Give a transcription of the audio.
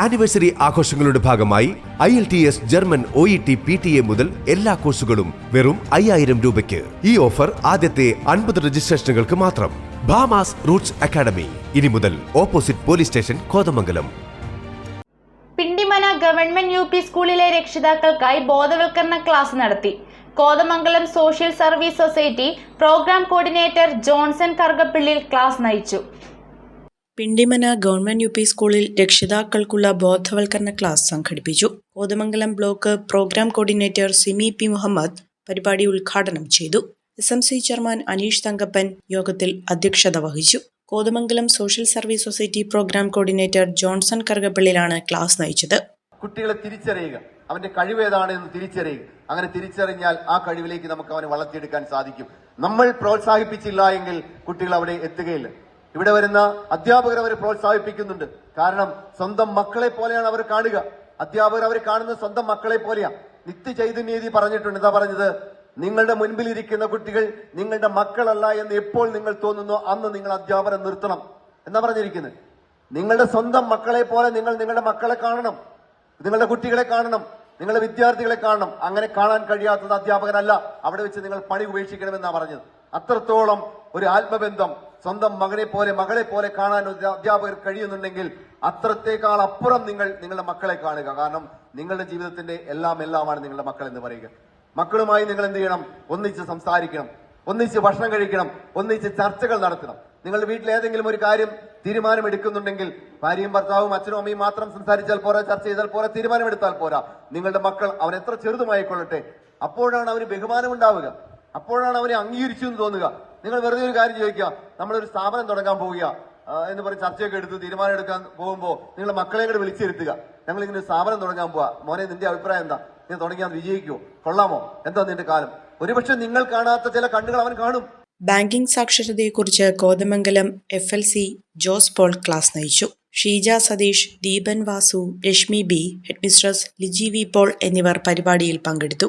Anniversary ആഘോഷങ്ങളുടെ ഭാഗമായി I L T S German O E T P T A മുതൽ എല്ലാ കോഴ്സുകളും വെറും അയ്യായിരം രൂപയ്ക്ക്. ഈ ഓഫർ ആദ്യത്തെ അൻപത് രജിസ്ട്രേഷനുകൾക്ക് മാത്രം. Bhamas roots academy. ഇനി മുതൽ opposite police station Kothamangalam. Pindimana government U P സ്കൂളിലെ രക്ഷിതാക്കൾക്കായി ബോധവൽക്കരണ ക്ലാസ് നടത്തി. Kothamangalam social service society programme coordinator Johnson Karukappillil class നയിച്ചു. പിണ്ടിമന ഗവൺമെന്റ് യു പി സ്കൂളിൽ രക്ഷിതാക്കൾക്കുള്ള ബോധവൽക്കരണ ക്ലാസ് സംഘടിപ്പിച്ചു. Kothamangalam block programme coordinator Simi P Muhammad പരിപാടി ഉദ്ഘാടനം ചെയ്തു. S M C chairman Aneesh Thankappan യോഗത്തിൽ അധ്യക്ഷത വഹിച്ചു. Kothamangalam social service society programme coordinator Johnson കറുകപ്പള്ളിലാണ് class നയിച്ചത്. കുട്ടികളെ തിരിച്ചറിയുക. അവന്റെ കഴിവ് ഏതാണ് എന്ന് തിരിച്ചറിയുക. അങ്ങനെ തിരിച്ചറിഞ്ഞാൽ ആ കഴിവിലേക്ക് നമുക്ക് അവനെ വളർത്തിയെടുക്കാൻ സാധിക്കും. നമ്മൾ പ്രോത്സാഹിപ്പിച്ചില്ല എങ്കിൽ കുട്ടികൾ അവിടെ എത്തുകയില്ല. ഇവിടെ വരുന്ന അധ്യാപകർ അവരെ പ്രോത്സാഹിപ്പിക്കുന്നുണ്ട്. കാരണം സ്വന്തം മക്കളെ പോലെയാണ് അവർ കാണുക. അധ്യാപകർ അവർ കാണുന്നത് സ്വന്തം മക്കളെ പോലെയാണ് നിത്യ ചൈതന്യതി പറഞ്ഞിട്ടുണ്ട്. എന്താ പറഞ്ഞത്? നിങ്ങളുടെ മുൻപിൽ ഇരിക്കുന്ന കുട്ടികൾ നിങ്ങളുടെ മക്കളല്ല എന്ന് എപ്പോൾ നിങ്ങൾ തോന്നുന്നു അന്ന് നിങ്ങൾ അധ്യാപനം നിർത്തണം. എന്നാ പറഞ്ഞിരിക്കുന്നത്? നിങ്ങളുടെ സ്വന്തം മക്കളെ പോലെ നിങ്ങൾ നിങ്ങളുടെ മക്കളെ കാണണം. നിങ്ങളുടെ കുട്ടികളെ കാണണം. നിങ്ങളുടെ വിദ്യാർത്ഥികളെ കാണണം. അങ്ങനെ കാണാൻ കഴിയാത്തത് അധ്യാപകനല്ല അവിടെ വെച്ച് നിങ്ങൾ പണി ഉപേക്ഷിക്കണമെന്നാ പറഞ്ഞത്. അത്രത്തോളം ഒരു ആത്മബന്ധം. സ്വന്തം മകനെ പോലെ മകളെ പോലെ കാണാൻ അധ്യാപകർ കഴിയുന്നുണ്ടെങ്കിൽ അത്രത്തേക്കാൾ അപ്പുറം നിങ്ങൾ നിങ്ങളുടെ മക്കളെ കാണുക. കാരണം നിങ്ങളുടെ ജീവിതത്തിന്റെ എല്ലാം എല്ലാമാണ് നിങ്ങളുടെ മക്കൾ എന്ന് പറയുക. മക്കളുമായി നിങ്ങൾ എന്ത് ചെയ്യണം? ഒന്നിച്ച് സംസാരിക്കണം. ഒന്നിച്ച് ഭക്ഷണം കഴിക്കണം. ഒന്നിച്ച് ചർച്ചകൾ നടത്തണം. നിങ്ങളുടെ വീട്ടിൽ ഏതെങ്കിലും ഒരു കാര്യം തീരുമാനമെടുക്കുന്നുണ്ടെങ്കിൽ ഭാര്യയും ഭർത്താവും അച്ഛനും അമ്മയും മാത്രം സംസാരിച്ചാൽ പോരാ ചർച്ച ചെയ്താൽ പോരാ തീരുമാനമെടുത്താൽ പോരാ. നിങ്ങളുടെ മക്കൾ അവൻ എത്ര ചെറുതുമായിക്കൊള്ളട്ടെ. അപ്പോഴാണ് അവന് ബഹുമാനം ഉണ്ടാവുക അപ്പോഴാണ് അവനെ അംഗീകരിച്ചു എന്ന് തോന്നുക. നിങ്ങൾ വെറുതെ ഒരു കാര്യം ചോദിക്കുക. നമ്മളൊരു സ്ഥാപനം തുടങ്ങാൻ പോവുക എന്ന് പറഞ്ഞ് ചർച്ചയൊക്കെ എടുത്ത് തീരുമാനം എടുക്കാൻ പോകുമ്പോൾ നിങ്ങൾ മക്കളെ കൂടെ വിളിച്ചിരുത്തുക. ഞങ്ങൾ ഇങ്ങനെ ഒരു സ്ഥാപനം തുടങ്ങാൻ പോവാ. മോനെ നിന്റെ അഭിപ്രായം എന്താ? നീ തുടങ്ങിയാൽ വിജയിക്കുമോ കൊള്ളാമോ? എന്താ നിന്റെ കാലം? ഒരുപക്ഷെ നിങ്ങൾ കാണാത്ത ചില കണ്ണുകൾ അവൻ കാണും. Banking സാക്ഷരതയെക്കുറിച്ച് Kothamangalam F L C Jose Paul class നയിച്ചു. Sheeja Satheesh Deepan Vasu Reshmi B headmistress Liji V Paul എന്നിവർ പരിപാടിയിൽ പങ്കെടുത്തു.